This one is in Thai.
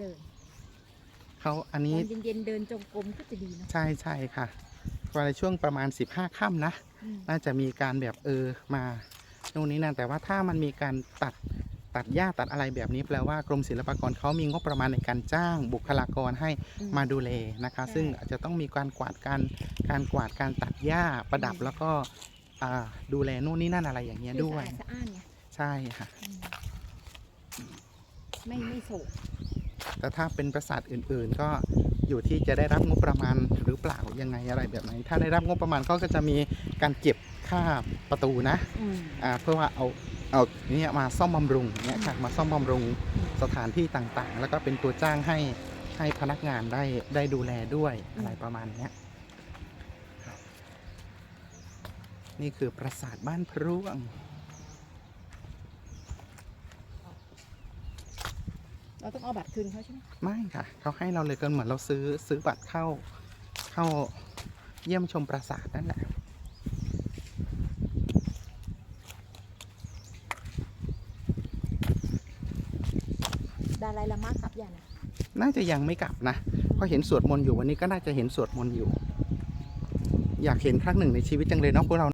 เดินเขาอันตนี้อนเย็นๆเดินจงกรมก็จะดีเนาะ ใช่ใช่ค่ะวันช่วงประมาณ 15ค่ำนะ อืม น่าจะมีการแบบเออมาโน่นนี่นั่นแต่ว่าถ้ามันมีการตัดตัดหญ้าตัดอะไรแบบนี้แปลว่ากรมศิลปากรเขามีงบประมาณในการจ้างบุคลากรให้อืมาดูแลนะคะ ใช่ซึ่งอาจจะต้องมีการกวาดการการกวาดการตัดหญ้าประดับอืม แล้วก็อ่าดูแลนู่นนี่นั่นอะไรอย่างเงี้ยคือด้วยสะอาดสะอ้านไงใช่ค่ะ อืมไม่ไม่โศก แต่ถ้าเป็นปราสาทอื่นๆ ก็อยู่ที่จะได้รับงบประมาณหรือเปล่ายังไงอะไรแบบไหน ถ้าได้รับงบประมาณก็จะมีการเก็บค่าประตูนะอืมอ่าเพื่อว่าเอาเอาเนี่ยมาซ่อมบำรุงเนี่ยค่ะมาซ่อมบำรุงสถานที่ต่างๆ แล้วก็เป็นตัวจ้างให้ให้พนักงานได้ได้ดูแลด้วยอะไรประมาณเนี้ยครับนี่คือปราสาทบ้านพร่วง เราต้องเอาบัตรคืนเขาใช่ไหมไม่ค่ะ เขาให้เราเลยก็เหมือนเราซื้อซื้อบัตรเข้าเข้าเยี่ยมชมปราสาทนั่นแหละดาไลลามากลับอย่างนะน่าจะยังไม่กลับนะเพราะเห็นสวดมนต์อยู่วันนี้ก็น่าจะเห็นสวดมนต์อยู่ อยากเห็นครั้งหนึ่งในชีวิตจังเลยเนาะพวกเรา